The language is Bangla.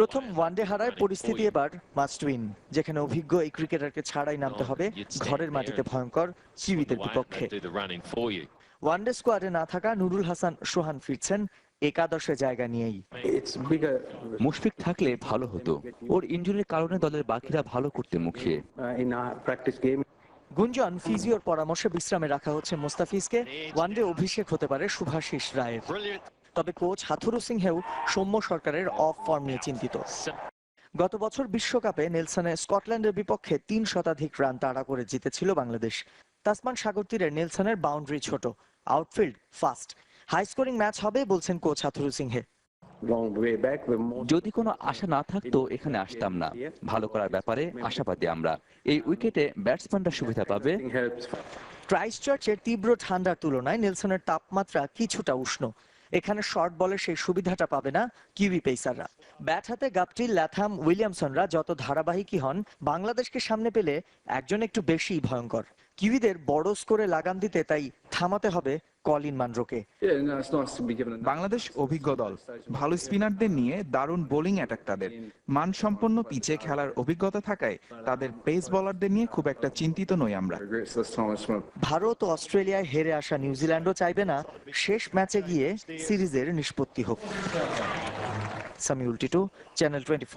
প্রথম ওয়ানডে হারায় পরিস্থিতি এবার মাস্ট উইন যেখানে অভিজ্ঞ এই ক্রিকেটারকে ছাড়াই নামতে হবে। ঘরের মাটিতে ভয়ঙ্কর কিউইদের বিপক্ষে। ওয়ানডে স্কোয়াডে না থাকা নুরুল হাসান সোহান ফিরছেন একাদশে জায়গা নিয়েই। মুশফিক থাকলে ভালো হতো। ওর ইনজুরির কারণে দলের বাকিরা ভালো করতে মুখিয়ে uh, গুঞ্জন ফিজিওর পরামর্শে বিশ্রামে রাখা হচ্ছে মুস্তাফিজকে। ওয়ানডে অভিষেক হতে পারে শুভাশিস রায়ের। তবে কোচ হাথুরু সিংহেও সৌম্য সরকারের অফ ফর্ম নিয়ে চিন্তিত। গত বছর বিশ্বকাপে নেলসনে স্কটল্যান্ডের বিপক্ষে তিন শতাধিক রান তাড়া করে জিতেছিল বাংলাদেশ। তাসমান সাগর তীরের নেলসনের বাউন্ডারি ছোট outfield fast. High scoring match হবে বলছেন কোচ হাথুরু সিংহে। যদি কোনো আশা না থাকতো এখানে আসতাম না। ভালো করার ব্যাপারে আশাবাদী আমরা। এই উইকেটে ব্যাটসম্যানরা সুবিধা পাবে। Nothing helps. ক্রাইস্ট চার্চের তীব্র ঠান্ডার তুলনায় নেলসনের তাপমাত্রা কিছুটা উষ্ণ। এখানে শর্ট বলে সেই সুবিধাটা পাবে না কিউবি পেসাররা। ব্যাট হাতে গাপটিল ল্যাথাম উইলিয়ামসনরা যত ধারাবাহিকই হন, বাংলাদেশকে সামনে পেলে একজন একটু বেশি ভয়ঙ্কর। কিউইদের বড় স্কোরে লাগাম দিতে তাই থামাতে হবে কলিন মানরোকে বাংলাদেশ অভিজ্ঞ দল। ভালো স্পিনারদের নিয়ে দারুণ বোলিং অ্যাটাক তাদের মানসম্পন্ন পিচে খেলার অভিজ্ঞতা থাকায় তাদের পেস বোলারদের নিয়ে খুব একটা চিন্তিত নই আমরা। ভারত ও অস্ট্রেলিয়ায় হেরে আসা নিউজিল্যান্ডও চাইবে না। শেষ ম্যাচে গিয়ে সিরিজের নিষ্পত্তি হোক। Samiul Titu channel twenty